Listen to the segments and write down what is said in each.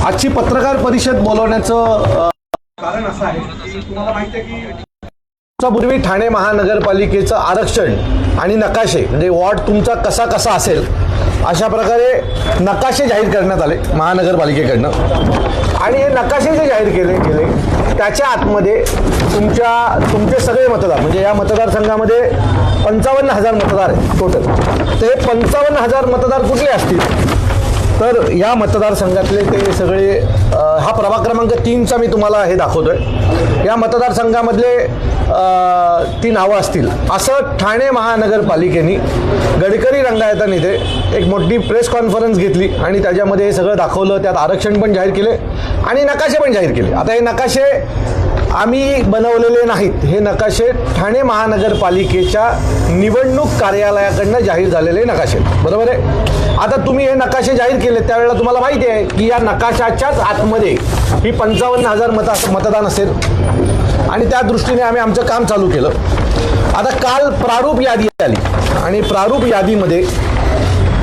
आजची पत्रकार परिषद बोलवण्याचं कारण असं आहे की तुम्हाला माहिती आहे की दिवसापूर्वी ठाणे महानगरपालिकेचं आरक्षण आणि नकाशे म्हणजे वॉर्ड तुमचा कसा कसा असेल अशा प्रकारे नकाशे जाहीर करण्यात आले महानगरपालिकेकडनं. आणि हे नकाशे जे जाहीर केले गेले त्याच्या आतमध्ये तुमच्या तुमचे सगळे मतदार म्हणजे या मतदारसंघामध्ये पंचावन्न हजार मतदार आहेत टोटल तर हे पंचावन्न हजार मतदार कुठले असतील? तर या मतदारसंघातले ते सगळे हा प्रभाग क्रमांक तीनचा मी तुम्हाला हे दाखवतोय. या मतदारसंघामधले ती नावं असतील. असं ठाणे महानगरपालिकेने गडकरी रंगायता इथे एक मोठी प्रेस कॉन्फरन्स घेतली आणि त्याच्यामध्ये हे सगळं दाखवलं. त्यात आरक्षण पण जाहीर केले आणि नकाशे पण जाहीर केले. आता हे नकाशे आम्ही बनवलेले नाहीत. हे नकाशे ठाणे महानगरपालिकेच्या निवडणूक कार्यालयाकडनं जाहीर झालेले नकाशे. बरोबर आहे? आता तुम्ही हे नकाशे जाहीर केले त्यावेळेला तुम्हाला माहिती आहे की या नकाशाच्याच आतमध्ये ही पंचावन्न हजार मत मतदान असेल. आणि त्या दृष्टीने आम्ही आमचं काम चालू केलं. आता काल प्रारूप यादी आली. आणि प्रारूप यादीमध्ये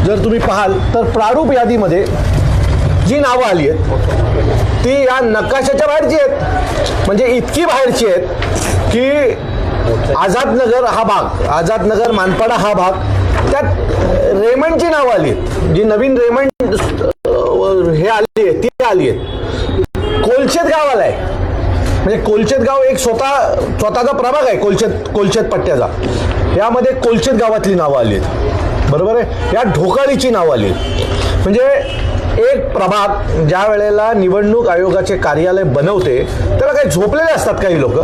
जर तुम्ही पाहाल तर प्रारूप यादीमध्ये जी नावं आली आहेत ती या नकाशाच्या बाहेरची आहेत. म्हणजे इतकी बाहेरची आहेत की आझादनगर हा भाग आझादनगर मानपाडा हा भाग त्यात रेमंडची नावं आली आहेत. जी नवीन रेमंड हे आली आहे ती आली आहेत. कोलशेत गाव आलाय म्हणजे कोलचेत गाव एक स्वतः स्वतःचा प्रभाग आहे कोलचेत कोलचेत पट्ट्याचा. यामध्ये कोलचेत गावातली नावं आली आहेत. बरोबर आहे? या ढोकाळीची नावं आली आहेत. म्हणजे एक प्रभाग ज्या वेळेला निवडणूक आयोगाचे कार्यालय बनवते त्याला काही झोपलेले असतात काही लोक.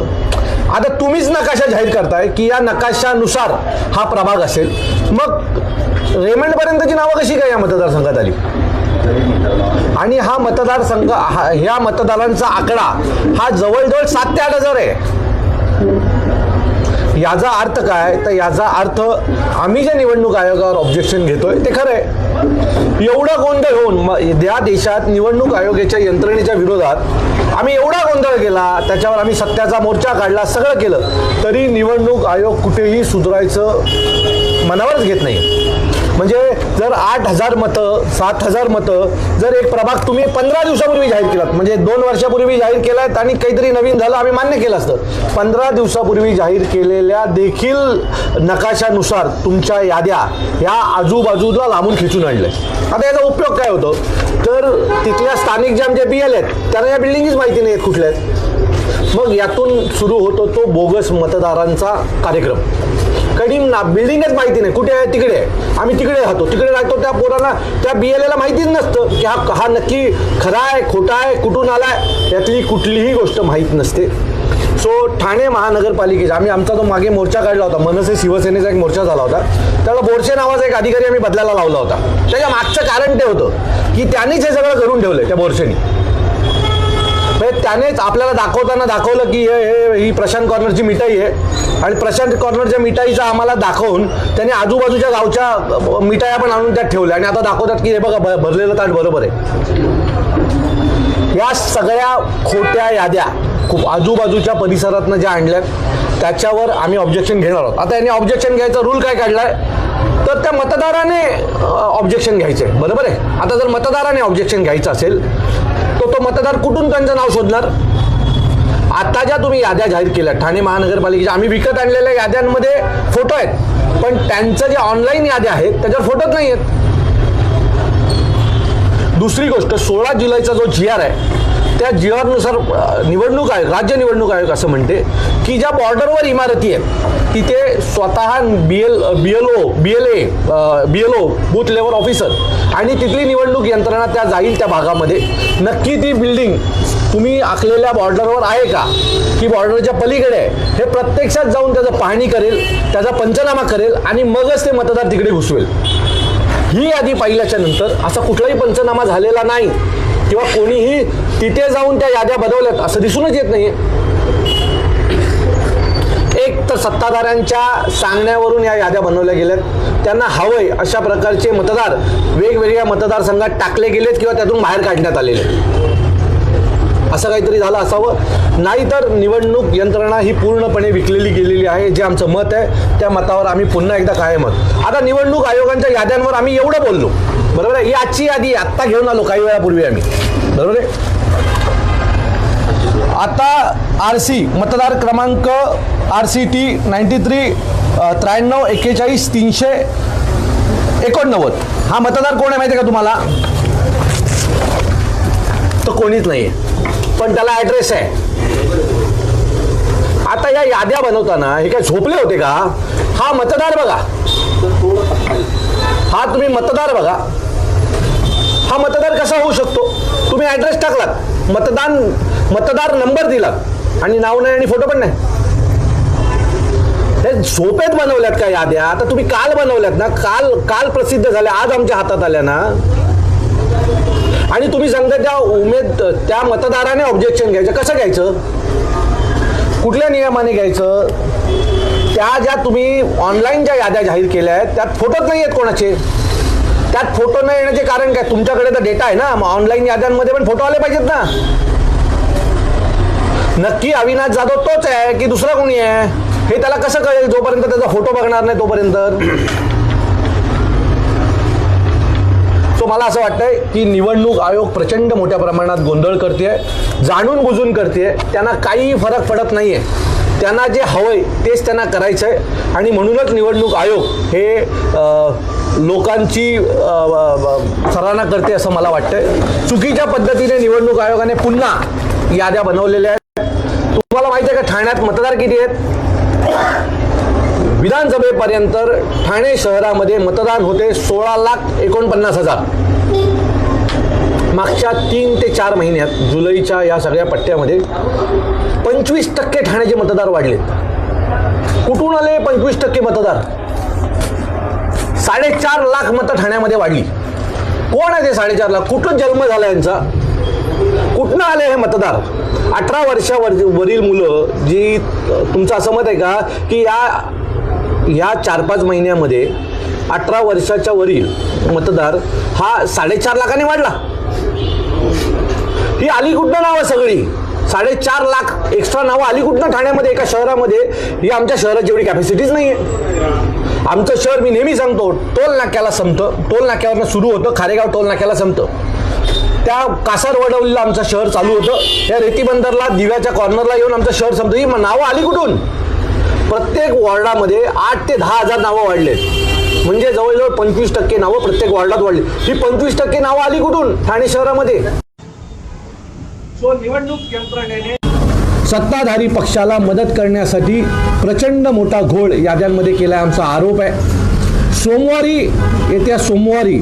आता तुम्हीच नकाशा जाहीर करताय की या नकाशानुसार हा प्रभाग असेल. मग रेमंडपर्यंतची नावं कशी काय या मतदारसंघात आली? आणि हा मतदारसंघ हा ह्या मतदारांचा आकडा हा जवळजवळ सात ते आठ हजार आहे. याचा अर्थ काय? तर याचा अर्थ आम्ही ज्या निवडणूक आयोगावर ऑब्जेक्शन घेतोय ते खरं आहे. एवढा गोंधळ होऊन या देशात निवडणूक आयोगाच्या यंत्रणेच्या विरोधात आम्ही एवढा गोंधळ केला त्याच्यावर आम्ही सत्याचा मोर्चा काढला सगळं केलं तरी निवडणूक आयोग कुठेही सुधारायचं मनावरच घेत नाही. म्हणजे जर आठ हजार मतं सात हजार मतं जर एक प्रभाग तुम्ही पंधरा दिवसापूर्वी जाहीर केलात म्हणजे दोन वर्षापूर्वी जाहीर केलात आणि काहीतरी नवीन झालं आम्ही मान्य केलं असतं. पंधरा दिवसापूर्वी जाहीर केलेल्या देखील नकाशानुसार तुमच्या याद्या ह्या आजूबाजूला लांबून खिचून आणल्या. आता याचा उपयोग काय होतो? तर तिथल्या स्थानिक ज्या आमच्या बी एल आहेत त्यांना या बिल्डिंगीच माहिती नाही आहेत कुठल्या आहेत. मग यातून सुरू होतो तो बोगस मतदारांचा कार्यक्रम. कधी ना बिल्डिंगच माहिती नाही. कुठे आहे? तिकडे आहे. आम्ही तिकडे राहतो. तिकडे राहतो त्या पोरांना त्या बी एल एला माहितीच नसतं की हा हा नक्की खरा आहे खोटा आहे कुठून आलाय? यातली कुठलीही गोष्ट माहीत नसते. सो ठाणे महानगरपालिकेचा आम्ही आमचा तो मागे मोर्चा काढला होता. मनसे शिवसेनेचा एक मोर्चा झाला होता. त्याला बोरसे नावाचा एक अधिकारी आम्ही बदलायला लावला होता. त्याच्या मागचं कारण ते होतं की त्यांनीच हे सगळं करून ठेवलं त्या बोरसेनी म्हणजे त्यानेच आपल्याला दाखवताना दाखवलं की हे हे ही प्रशांत कॉर्नरची मिठाई आहे. आणि प्रशांत कॉर्नरच्या मिठाईचा आम्हाला दाखवून त्याने आजूबाजूच्या गावच्या मिठाया पण आणून त्यात ठेवल्या. आणि आता दाखवतात की हे बघा भरलेलं ताट बरोबर आहे. या सगळ्या खोट्या याद्या खूप आजूबाजूच्या परिसरातनं ज्या आणल्यात त्याच्यावर आम्ही ऑब्जेक्शन घेणार आहोत. आता यांनी ऑब्जेक्शन घ्यायचा रूल काय काढलाय? तर त्या मतदाराने ऑब्जेक्शन घ्यायचं. आहे बरोबर आहे? आता जर मतदाराने ऑब्जेक्शन घ्यायचं असेल तो तो मतदार कुठून त्यांचं नाव शोधणार? आता ज्या तुम्ही याद्या जाहीर केल्या ठाणे महानगरपालिकेच्या आम्ही विकत आणलेल्या याद्यांमध्ये फोटो आहेत. पण त्यांचं जे ऑनलाईन याद्या आहेत त्याच्यावर फोटोच नाही आहेत दुसरी गोष्ट सोळा जुलैचा जो जी आर आहे त्या जी आरनुसार निवडणूक आयोग राज्य निवडणूक आयोग असं म्हणते की ज्या बॉर्डरवर इमारती आहेत तिथे स्वतः B L B L O B L A B L O booth level officer आणि तिथली निवडणूक यंत्रणा त्या जाईल त्या भागामध्ये. नक्की ती बिल्डिंग तुम्ही आखलेल्या बॉर्डरवर आहे का? की बॉर्डरच्या पलीकडे आहे? हे प्रत्यक्षात जाऊन त्याचं पाहणी करेल त्याचा पंचनामा करेल आणि मगच ते मतदार तिकडे घुसवेल. ही यादी पाहिल्याच्या नंतर असा कुठलाही पंचनामा झालेला नाही किंवा कोणीही तिथे जाऊन त्या याद्या बदवल्यात असं दिसूनच येत नाही एक तर सत्ताधाऱ्यांच्या सांगण्यावरून या याद्या बनवल्या गेल्यात. त्यांना हवंय अशा प्रकारचे मतदार वेगवेगळ्या मतदारसंघात टाकले गेलेत किंवा त्यातून बाहेर काढण्यात आलेले आहेत. असं काहीतरी झालं असावं. नाहीतर निवडणूक यंत्रणा ही पूर्णपणे विकलेली गेलेली आहे जे आमचं मत आहे त्या मतावर आम्ही पुन्हा एकदा काय मत आता निवडणूक आयोगांच्या याद्यांवर आम्ही एवढं बोललो. बरोबर आहे? ही आजची यादी आत्ता घेऊन आलो काही वेळापूर्वी आम्ही. बरोबर आहे? आता आर सी मतदार क्रमांक R C T ninety three त्र्याण्णव एक्केचाळीस तीनशे एकोणनव्वद. हा मतदार कोण आहे माहिती आहे का तुम्हाला? तो कोणीच नाही आहे पण त्याला ॲड्रेस आहे. आता या याद्या बनवताना हे काय झोपले होते का? हा मतदार बघा. हा तुम्ही मतदार बघा. हा मतदार कसा होऊ शकतो? तुम्ही ॲड्रेस टाकलात. मतदान मतदार नंबर दिला. आणि नाव नाही आणि फोटो पण नाही. हे झोपेत बनवल्यात का याद्या? आता तुम्ही काल बनवल्यात ना? काल काल प्रसिद्ध झाल्या आज आमच्या हातात आल्या ना? आणि तुम्ही सांगता त्या उमेद त्या मतदाराने ऑब्जेक्शन घ्यायचं. कसं घ्यायचं? कुठल्या नियमाने घ्यायचं? त्या ज्या तुम्ही ऑनलाईन ज्या याद्या जाहीर केल्या आहेत त्यात फोटोच नाही आहेत कोणाचे. त्यात फोटो न येण्याचे कारण काय? तुमच्याकडे तर डेटा आहे ना. मग ऑनलाईन याद्यांमध्ये पण फोटो आले पाहिजेत ना. नक्की अविनाश जाधव तोच आहे की दुसरा कोणी आहे? हे त्याला कसं कळेल? जोपर्यंत त्याचा फोटो बघणार नाही तोपर्यंत. सो मला असं वाटतंय की निवडणूक आयोग प्रचंड मोठ्या प्रमाणात गोंधळ करते जाणून बुजून करते त्यांना काही फरक पडत नाहीये. त्यांना जे हवंय तेच त्यांना करायचं आहे आणि म्हणूनच निवडणूक आयोग हे लोकांची सराहना करते असं मला वाटतंय. चुकीच्या पद्धतीने निवडणूक आयोगाने पुन्हा याद्या बनवलेल्या आहेत. तुम्हाला माहिती आहे का ठाण्यात मतदार किती आहेत? विधानसभेपर्यंत ठाणे शहरामध्ये मतदान होते सोळा लाख एकोणपन्नास हजार. मागच्या तीन ते चार महिन्यात जुलैच्या या सगळ्या पट्ट्यामध्ये पंचवीस टक्के ठाण्याचे मतदार वाढलेत कुठून आले पंचवीस टक्के मतदार? साडेचार लाख मतं ठाण्यामध्ये वाढली. कोण आहे ते साडेचार लाख? कुठं जन्म झाला यांचा? कुठनं आले हे मतदार? अठरा वर्षावर वरील मुलं जी तुमचं असं मत आहे का की या या चार पाच महिन्यामध्ये अठरा वर्षाच्या वरील मतदार हा साडेचार लाखाने वाढला? ही अलीकुडनं नावं सगळी. साडेचार लाख एक्स्ट्रा नावं अलीकुडनं ठाण्यामध्ये एका शहरामध्ये. ही आमच्या शहरात जेवढी कॅपॅसिटीच नाही आहे आमचं शहर मी नेहमी सांगतो टोल नाक्याला संपतं. टोल नाक्यावरनं सुरू होतं खारेगाव टोल नाक्याला संपतं. त्या कासार वडवलीला आमचं शहर चालू होतं. या रेती बंदरला दिव्याच्या कॉर्नरला येऊन आमचं शहर संपतं. ही नावं आली कुठून प्रत्येक वॉर्डामध्ये आठ ते दहा हजार नावं वाढलेत. म्हणजे जवळजवळ पंचवीस टक्के नावं प्रत्येक वॉर्डात वाढली ही पंचवीस टक्के नावं आली कुठून ठाणे शहरामध्ये. सो निवडणूक यंत्रणेने सत्ताधारी पक्षाला मदत करण्यासाठी प्रचंड मोठा घोळ याद्यांमध्ये केला आमचा आरोप आहे. सोमवारी येत्या सोमवारी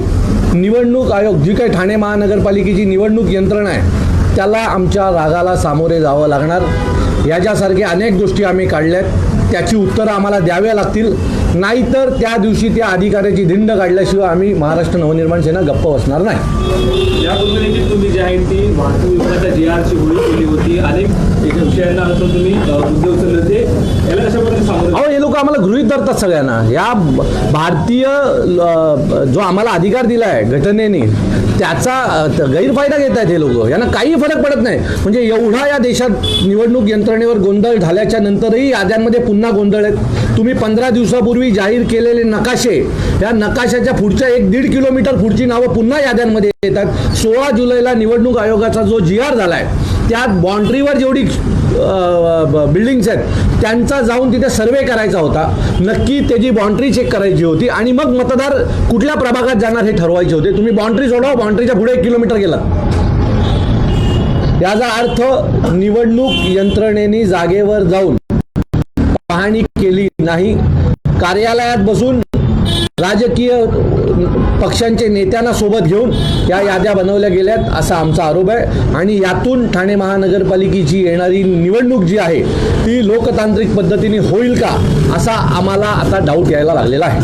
निवडणूक आयोग जी काही ठाणे महानगरपालिकेची निवडणूक यंत्रणा आहे त्याला आमच्या रागाला सामोरे जावं लागणार. याच्यासारख्या अनेक गोष्टी आम्ही काढल्यात. त्याची उत्तरं आम्हाला द्याव्या लागतील. नाहीतर त्या दिवशी त्या अधिकाऱ्याची धिंड काढल्याशिवाय आम्ही महाराष्ट्र नवनिर्माण सेना गप्प बसणार नाही. तुम्ही जी आहे ती वाहतूक विभागाच्या जी आरची होळी केली होती. अनेक विषयांना तुम्ही अ, मुद्दे उचलले होते याला कशा पद्धतीने सामोरे अहो लोक आम्हाला गृहित धरतात सगळ्यांना. या भारतीय जो आम्हाला अधिकार दिला आहे घटनेने त्याचा गैरफायदा घेत आहेत हे लोक. यांना काही फरक पडत नाही. म्हणजे एवढा या देशात निवडणूक यंत्रणेवर गोंधळ झाल्याच्या नंतरही याद्यांमध्ये पुन्हा गोंधळ आहेत. तुम्ही पंधरा दिवसापूर्वी जाहीर केलेले नकाशे या नकाशाच्या पुढच्या एक दीड किलोमीटर पुढची नावं पुन्हा याद्यांमध्ये येतात. सोळा जुलैला निवडणूक आयोगाचा जो जी आर झाला आहे त्यात बाँड्रीवर जेवढी बिल्डिंग्स आहेत त्यांचा जाऊन तिथे सर्वे करायचा होता. नक्की त्याची बाँड्री चेक करायची होती आणि मग मतदार कुठल्या प्रभागात जाणार हे ठरवायचे होते. तुम्ही बाँड्री सोडवा बाँड्रीच्या पुढे एक किलोमीटर गेलात याचा अर्थ निवडणूक यंत्रणेने जागेवर जाऊन पाहणी केली नाही. कार्यालयात बसून राजकीय पक्षांचे नेत्यांना सोबत घेऊन या याद्या बनवल्या गेल्यात असा आमचा आरोप आहे. आणि यातून ठाणे महानगरपालिकेची येणारी निवडणूक जी आहे ती लोकतांत्रिक पद्धतीने होईल का असा आम्हाला आता डाऊट यायला लागलेला आहे.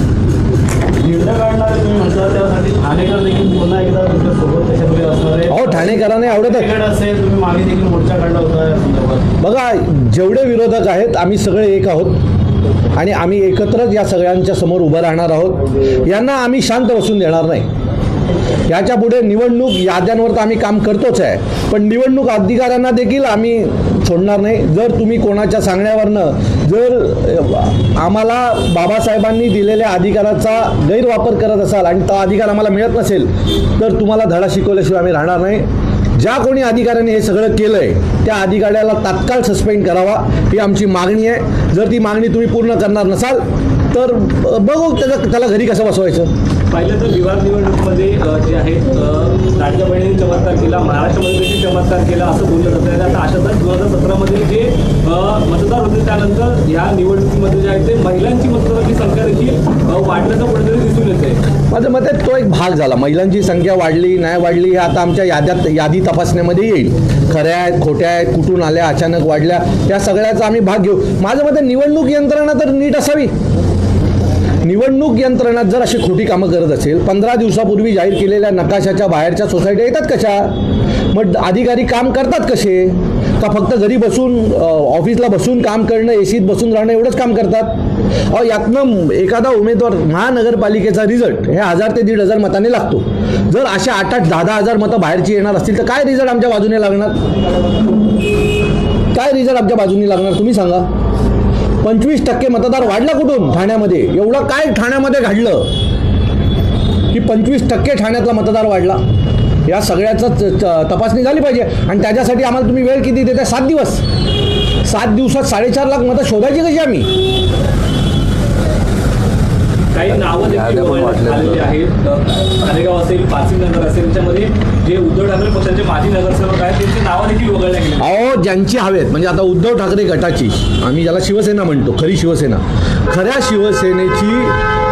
अहो ठाणेकरांना आवडत आहे बघा जेवढे विरोधक आहेत आम्ही सगळे एक आहोत. आणि आम्ही एकत्रच या सगळ्यांच्या समोर उभं राहणार आहोत. यांना आम्ही शांत बसून देणार नाही. याच्यापुढे निवडणूक याद्यांवर तर आम्ही काम करतोच आहे. पण निवडणूक अधिकाऱ्यांना देखील आम्ही सोडणार नाही. जर तुम्ही कोणाच्या सांगण्यावरनं जर आम्हाला बाबासाहेबांनी दिलेल्या अधिकाराचा गैरवापर करत असाल आणि तो अधिकार आम्हाला मिळत नसेल तर तुम्हाला धडा शिकवल्याशिवाय आम्ही राहणार नाही. ज्या कोणी अधिकाऱ्याने हे सगळं केलं आहे त्या अधिकाऱ्याला तात्काळ सस्पेंड करावा ही आमची मागणी आहे. जर ती मागणी तुम्ही पूर्ण करणार नसाल तर बघू त्याचं त्याला घरी कसं बसवायचं. पाहिलं तर विभाग निवडणुकीमध्ये जे आहे लाडक्या बहिणीने चमत्कार केला महाराष्ट्रामध्ये देखील चमत्कार केला असं बोललं जातं. आणि आता अशातच दोन हजार सतरामध्ये जे मतदार होते त्यानंतर या निवडणुकीमध्ये जे आहे ते महिलांची मतदाराची संख्या देखील अ, वाढल्याचं कुठेतरी दिसून येते माझं मत आहे तो एक भाग झाला. महिलांची संख्या वाढली नाही वाढली हे आता आमच्या याद्यात यादी तपासण्यामध्ये येईल. खऱ्या आहेत खोट्या आहेत कुठून आल्या अचानक वाढल्या या सगळ्याचा आम्ही भाग घेऊ. माझं मत आहे निवडणूक यंत्रणा तर नीट असावी. निवडणूक यंत्रणात जर अशी खोटी कामं करत असेल पंधरा दिवसापूर्वी जाहीर केलेल्या नकाशाच्या बाहेरच्या सोसायट्या येतात कशा? मग अधिकारी काम करतात कसे? का फक्त घरी बसून ऑफिसला बसून काम करणं एसीत बसून राहणं एवढंच काम करतात? अहो यातनं एखादा उमेदवार महानगरपालिकेचा रिझल्ट हे हजार ते दीड हजार मताने लागतो. जर अशा आठ आठ दहा दहा हजार मतं बाहेरची येणार असतील तर काय रिझल्ट आमच्या बाजूने लागणार? काय रिझल्ट आमच्या बाजूने लागणार तुम्ही सांगा. पंचवीस टक्के मतदार वाढला कुठून? ठाण्यामध्ये. एवढं काय ठाण्यामध्ये घडलं? की पंचवीस टक्के ठाण्यातला मतदार वाढला. या सगळ्याचं तपासणी झाली पाहिजे. आणि त्याच्यासाठी आम्हाला तुम्ही वेळ किती देता सात दिवस. सात दिवसात साडेचार लाख मतं शोधायची कशी आम्ही? काही नावं देखील आलेली आहेत. खानेगाव असेल पाचवी नगर असेल त्याच्यामध्ये जे उद्धव ठाकरे पक्षाचे माजी नगरसेवक आहेत त्यांची नावं देखील वगळल्या गेली अहो ज्यांची हवेत म्हणजे आता उद्धव ठाकरे गटाची आम्ही ज्याला शिवसेना म्हणतो खरी शिवसेना. खऱ्या शिवसेनेची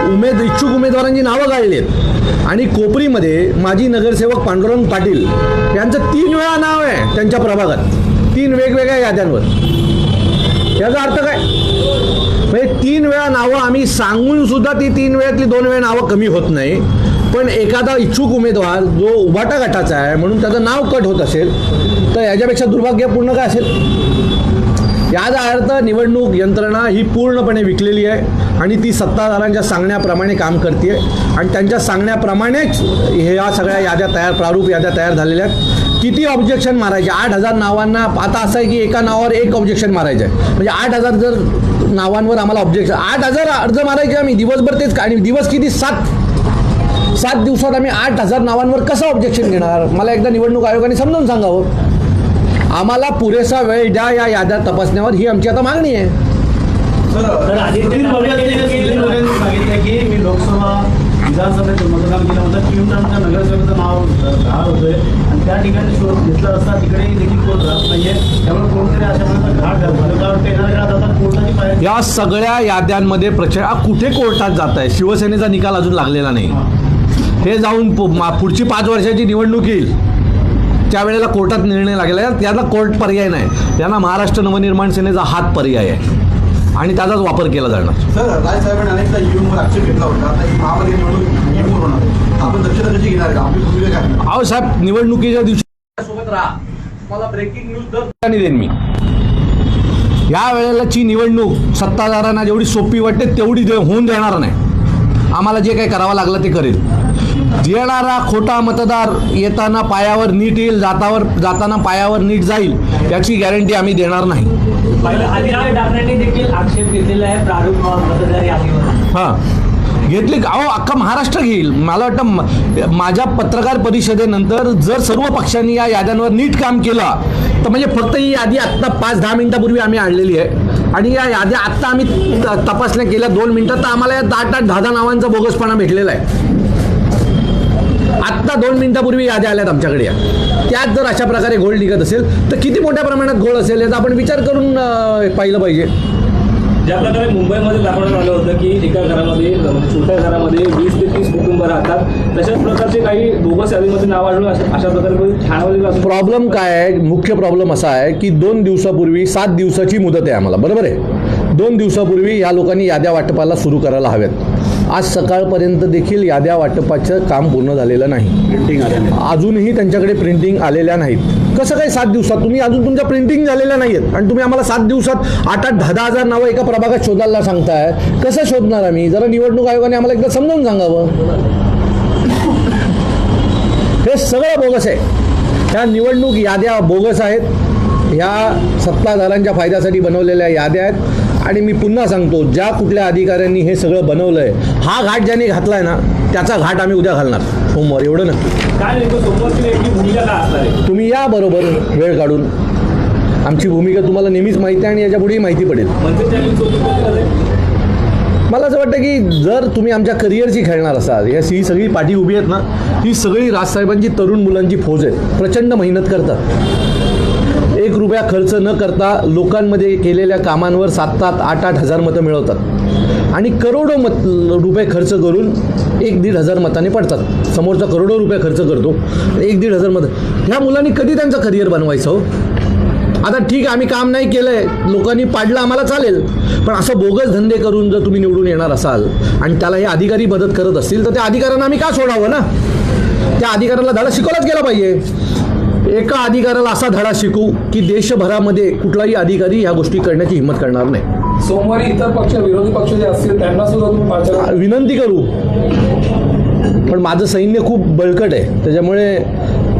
उमेद इच्छुक उमेदवारांची नावं गाळली आहेत आणि कोपरीमध्ये माजी नगरसेवक पांडुरंग पाटील यांचं तीन वेळा नाव आहे त्यांच्या प्रभागात. तीन वेगवेगळ्या याद्यांवर. याचा अर्थ काय? म्हणजे तीन वेळा नावं आम्ही सांगून सुद्धा ती तीन वेळातली दोन वेळा नावं कमी होत नाही. पण एखादा इच्छुक उमेदवार जो उभाटा गटाचा आहे म्हणून त्याचं नाव कट होत असेल तर याच्यापेक्षा दुर्भाग्यपूर्ण काय असेल? याचा अर्थ निवडणूक यंत्रणा ही पूर्णपणे विकलेली आहे आणि ती सत्ताधाऱ्यांच्या सांगण्याप्रमाणे काम करते आणि त्यांच्या सांगण्याप्रमाणेच ह्या सगळ्या याद्या तयार प्रारूप याद्या तयार झालेल्या आहेत. किती ऑब्जेक्शन मारायचे? आठ हजार नावांना आता असं आहे की एका नावावर एक ऑब्जेक्शन मारायचं. आहे म्हणजे आठ हजार जर नावांवर आम्हाला ऑब्जेक्शन आठ हजार अर्ज मारायचे आम्ही दिवसभर तेच आणि दिवस किती? सात. सात दिवसात आम्ही आठ हजार नावांवर कसं ऑब्जेक्शन घेणार? मला एकदा निवडणूक आयोगाने समजावून सांगावं आम्हाला पुरेसा वेळ द्या या याद्या तपासण्यावर. ही आमची आता मागणी आहे. विधानसभेत मतदान केलं होतं. किंमतांच्या नगरसेवकाचं नाव घाण होतंय. आणि त्या ठिकाणी शोध घेतला असता तिकडे देखील कोर्ट राहत नाहीये. त्यामुळे कोणतरी अशा प्रकारचा घाट घाल मला वाटतं येणाऱ्या काळात आता कोर्टाची या सगळ्या याद्यांमध्ये प्रचंड आ, कुठे कोर्टात जात आहे? शिवसेनेचा निकाल अजून लागलेला नाही. हे. जाऊन पुढची पाच वर्षाची निवडणूक येईल. त्यावेळेला कोर्टात निर्णय लागलेला आहे. त्याला कोर्ट पर्याय नाही. त्यांना महाराष्ट्र नवनिर्माण सेनेचा हात पर्याय आहे. आणि त्याचाच वापर केला जाणार. सर राजसाहेबांनी अनेकदा ईव्हीएमवर आक्षेप घेतला होता. आता ही महापालिका निवडणूक ईव्हीएमवर होणार आहे. आपण दक्षता कशी घेणार आहे आपली भूमिका काय अहो साहेब निवडणुकीच्या दिवशी सोबत राहा. मला ब्रेकिंग न्यूज दर आणि देईन मी. या वेळेलाची निवडणूक सत्ताधाऱ्यांना जेवढी सोपी वाटते तेवढी दे होऊन देणार नाही. आम्हाला जे काही करावं लागलं ते करेल. येणारा खोटा मतदार येताना पायावर नीट येईल जातावर जाताना पायावर नीट जाईल याची गॅरंटी आम्ही देणार नाही. हां. घेतली का? अहो अख्खा महाराष्ट्र घेईल. मला वाटतं माझ्या पत्रकार परिषदेनंतर जर सर्व पक्षांनी या याद्यांवर नीट काम केलं तर म्हणजे फक्त ही यादी आत्ता पाच दहा मिनिटापूर्वी आम्ही आणलेली आहे. आणि या याद्या आत्ता आम्ही त- तपासण्या केल्या दोन मिनिटात तर आम्हाला या आठ आठ दहा दहा नावांचा बोगसपणा भेटलेला आहे. आत्ता दोन मिनिटापूर्वी याद्या आल्यात आमच्याकडे या. त्यात जर अशा प्रकारे घोळ निघत असेल तर किती मोठ्या प्रमाणात घोळ असेल याचा आपण विचार करून पाहिलं पाहिजे. ज्या प्रकारे मुंबईमध्ये दाखवण्यात आलं होतं की एका घरामध्ये म्हणजे छोट्या घरामध्ये वीस ते तीस कुटुंब राहतात तशाच प्रकारचे काही बोगस यादीमध्ये नाव आढळून अशा प्रकारे ठाण्यामध्ये प्रॉब्लेम काय आहे? मुख्य प्रॉब्लेम असा आहे की दोन दिवसापूर्वी सात दिवसाची मुदत आहे आम्हाला बरोबर आहे? दोन दिवसापूर्वी या लोकांनी याद्या वाटपाला सुरू करायला हव्यात. आज सकाळपर्यंत देखील याद्या वाटपाचं काम पूर्ण झालेलं नाही. प्रिंटिंग अजूनही त्यांच्याकडे प्रिंटिंग आलेल्या नाहीत. कसं काय सात दिवसात? तुम्ही अजून तुमच्या प्रिंटिंग झालेल्या नाहीत आणि तुम्ही आम्हाला सात दिवसात आठ आठ दहा दहा हजार नावं एका प्रभागात शोधायला सांगताय. कसं शोधणार आम्ही? जरा निवडणूक आयोगाने आम्हाला एकदा समजावून सांगावं. हे सगळं बोगस आहे. ह्या निवडणूक याद्या बोगस आहेत. ह्या सत्ताधाऱ्यांच्या फायद्यासाठी बनवलेल्या याद्या आहेत. आणि मी पुन्हा सांगतो ज्या कुठल्या अधिकाऱ्यांनी हे सगळं बनवलं आहे हा घाट ज्यांनी घातला आहे ना त्याचा घाट आम्ही उद्या घालणार. सोमवार एवढं नक्की. तुम्ही या बरोबर वेळ काढून. आमची भूमिका तुम्हाला नेहमीच माहिती आहे आणि याच्या पुढेही माहिती पडेल? मला असं वाटतं की जर तुम्ही आमच्या करिअरची खेळणार असाल या ही सगळी पाठी उभी आहेत ना ही सगळी राजसाहेबांची तरुण मुलांची फौज आहे प्रचंड मेहनत करतात. एक रुपया खर्च न करता लोकांमध्ये केलेल्या कामांवर सात सात आठ आठ हजार मतं मिळवतात. आणि करोडो मत रुपये खर्च करून एक दीड हजार मताने पडतात. समोरचा करोडो रुपये खर्च करतो एक दीड हजार मतं. ह्या मुलांनी कधी त्यांचं करिअर बनवायचं हो? आता ठीक आहे आम्ही काम नाही केलंय. लोकांनी पाडलं आम्हाला चालेल. पण असं बोगस धंदे करून जर तुम्ही निवडून येणार असाल आणि त्याला हे अधिकारी मदत करत असतील तर त्या अधिकाऱ्यांना आम्ही का सोडावं ना? त्या अधिकाऱ्याला धडा शिकवलाच गेला पाहिजे. एका अधिकाऱ्याला असा धडा शिकू की देशभरामध्ये कुठलाही अधिकारी ह्या गोष्टी करण्याची हिंमत करणार नाही. सोमवारी इतर पक्ष विरोधी पक्ष जे असतील त्यांना सुद्धा विनंती करू. पण माझं सैन्य खूप बळकट आहे. त्याच्यामुळे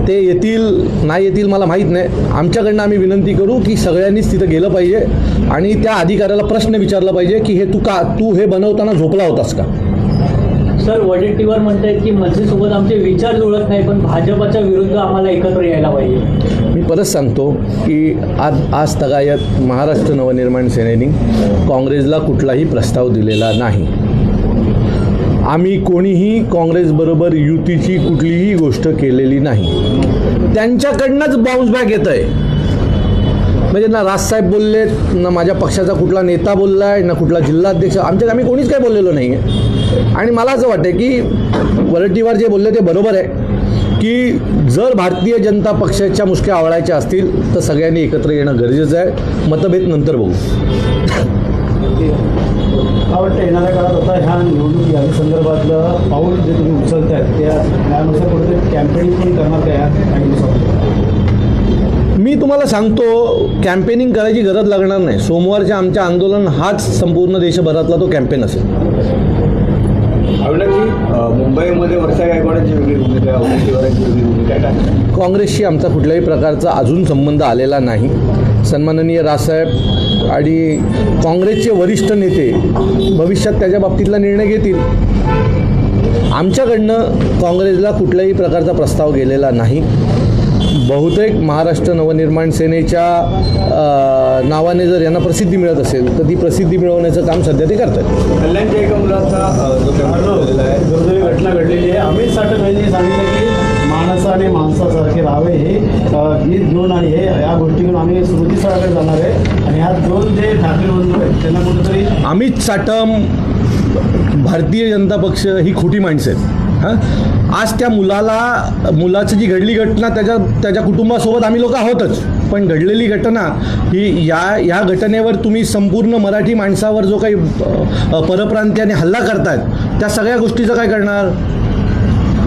ते येतील नाही येतील मला माहीत नाही. आमच्याकडनं आम्ही विनंती करू की सगळ्यांनीच तिथं गेलं पाहिजे आणि त्या अधिकाऱ्याला प्रश्न विचारला पाहिजे की हे तू का तू हे बनवताना झोपला होतास का? सर वडेट्टीवर म्हणतायत की मनसेसोबत आमचे विचार जुळत नाही पण भाजपच्या विरुद्ध आम्हाला एकत्र यायला पाहिजे. मी परत सांगतो की आज आज तगायत महाराष्ट्र नवनिर्माण सेनेनी काँग्रेसला कुठलाही प्रस्ताव दिलेला नाही. आम्ही कोणीही काँग्रेसबरोबर युतीची कुठलीही गोष्ट केलेली नाही. त्यांच्याकडनंच बाउन्स बॅक येत आहे म्हणजे ना राजसाहेब बोललेत ना माझ्या पक्षाचा कुठला नेता बोलला आहे ना कुठला जिल्हाध्यक्ष आमच्या आम्ही कोणीच काही बोललेलो नाही आहे आणि मला असं वाटतं की वरटीवर जे बोलले ते बरोबर आहे की जर भारतीय जनता पक्षाच्या मुश्क्या आवळायच्या असतील तर सगळ्यांनी एकत्र येणं गरजेचं आहे. मतभेद नंतर बघू. काय वाटतं येणाऱ्या काळात आता ह्या निवडणूक यादी संदर्भातलं पाऊल जे तुम्ही त्या त्यानुसार कुठेतरी कॅम्पेनिंग पण करणार मी तुम्हाला सांगतो कॅम्पेनिंग करायची गरज लागणार नाही. सोमवारच्या आमच्या आंदोलन हाच संपूर्ण देशभरातला तो कॅम्पेन असेल. मुंबईमध्ये वर्षा गायकवाडांची वेगळी भूमिका आहे काँग्रेसशी आमचा कुठल्याही प्रकारचा अजून संबंध आलेला नाही. सन्माननीय राजसाहेब आणि काँग्रेसचे वरिष्ठ नेते भविष्यात त्याच्या बाबतीतला निर्णय घेतील. आमच्याकडनं काँग्रेसला कुठल्याही प्रकारचा प्रस्ताव गेलेला नाही. बहुतेक महाराष्ट्र नवनिर्माण सेनेच्या नावाने जर यांना प्रसिद्धी मिळत असेल तर ती प्रसिद्धी मिळवण्याचं काम सध्या ते करत आहेत कल्याणच्या एका मुलाचा अं, जो कॅम्पेन झालेला आहे दुर्दैवी घटना घडलेली आहे अमित साठे यांनी सांगितलं की माणसाने माणसासारखे राहावे हे गीत घेऊन आणि हे या गोष्टी घेऊन आम्ही स्मृतीस्थळाकडे जाणार आहे. आणि ह्या दोन जे ठाकरे बंधू आहेत त्यांना कुठेतरी अमित साटम भारतीय जनता पक्ष ही खोटी माणसं आहेत. हां? आज त्या मुलाला मुलाची जी घडली घटना त्याच्या त्याच्या कुटुंबासोबत आम्ही लोक आहोतच. पण घडलेली घटना ही या या घटनेवर तुम्ही संपूर्ण मराठी माणसावर जो काही परप्रांतीयाने हल्ला करतायत त्या सगळ्या गोष्टीचं काय करणार?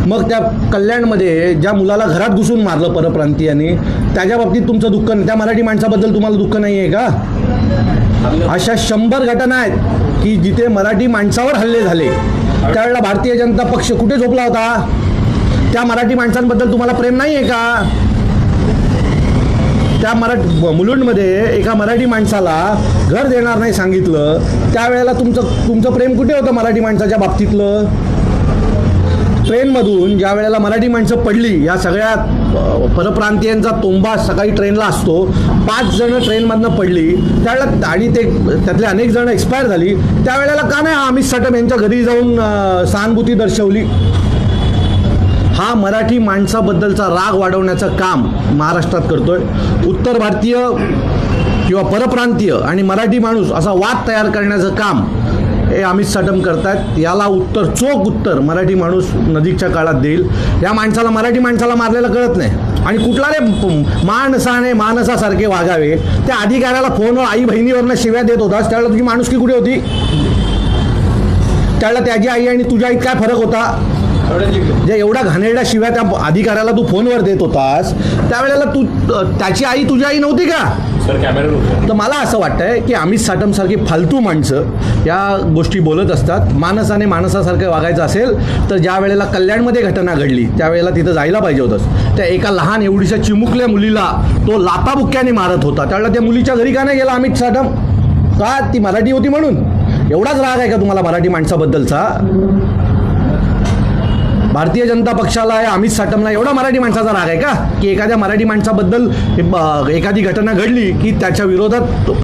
मग त्या कल्याणमध्ये ज्या मुलाला घरात घुसून मारलं परप्रांतीयाने त्याच्या बाबतीत तुमचं दुःख नाही. त्या मराठी माणसाबद्दल तुम्हाला दुःख नाही आहे का? अशा शंभर घटना आहेत की जिथे मराठी माणसावर हल्ले झाले. त्यावेळेला भारतीय जनता पक्ष कुठे झोपला होता? त्या मराठी माणसांबद्दल तुम्हाला प्रेम नाही आहे का? त्या मराठी मुलुंडमध्ये एका मराठी माणसाला घर देणार नाही सांगितलं. त्यावेळेला तुमचं तुमचं प्रेम कुठे होतं मराठी माणसाच्या बाबतीतलं? ट्रेनमधून ज्या वेळेला मराठी माणसं पडली या सगळ्या परप्रांतीयांचा तोंबा सकाळी ट्रेनला असतो. पाच जण ट्रेनमधनं पडली. त्यावेळेला आणि ते त्यातले अनेक जण एक्सपायर झाली. त्यावेळेला का नाही अमित साटम यांच्या घरी जाऊन सहानुभूती दर्शवली? हा मराठी माणसाबद्दलचा राग वाढवण्याचं काम महाराष्ट्रात करतोय. उत्तर भारतीय किंवा परप्रांतीय आणि मराठी माणूस असा वाद तयार करण्याचं काम हे अमित साटम करतायत. याला उत्तर चोख उत्तर मराठी माणूस नजीकच्या काळात देईल. या माणसाला मराठी माणसाला मारलेलं कळत नाही. आणि कुठला रे माणसाने माणसासारखे वागावे त्या अधिकाऱ्याला फोनवर आई बहिणीवरनं शिव्या देत होतास त्यावेळेला तुझी माणुसकी कुठे होती? त्यावेळेला त्याची आई आणि तुझ्या आईत काय फरक होता? ज्या एवढ्या घाणेरड्या शिव्या त्या अधिकाऱ्याला तू फोनवर देत होतास. त्यावेळेला तू त्याची आई तुझी आई नव्हती का? तर मला असं वाटतंय की अमित साटमसारखी फालतू माणसं या गोष्टी बोलत असतात. माणसाने माणसासारखं वागायचं असेल तर ज्या वेळेला कल्याणमध्ये घटना घडली त्यावेळेला तिथं जायला पाहिजे होतं त्या एका लहान एवढीशा चिमुकल्या मुलीला तो लाताबुक्क्याने मारत होता. त्यावेळेला त्या मुलीच्या घरी का नाही गेला अमित साटम? का ती मराठी होती म्हणून? एवढाच राग आहे का तुम्हाला मराठी माणसाबद्दलचा? भारतीय जनता पक्षाला आहे अमित साटमला एवढा मराठी माणसाचा राग आहे का? की एखाद्या मराठी माणसाबद्दल एखादी घटना घडली की त्याच्या विरोधात तो-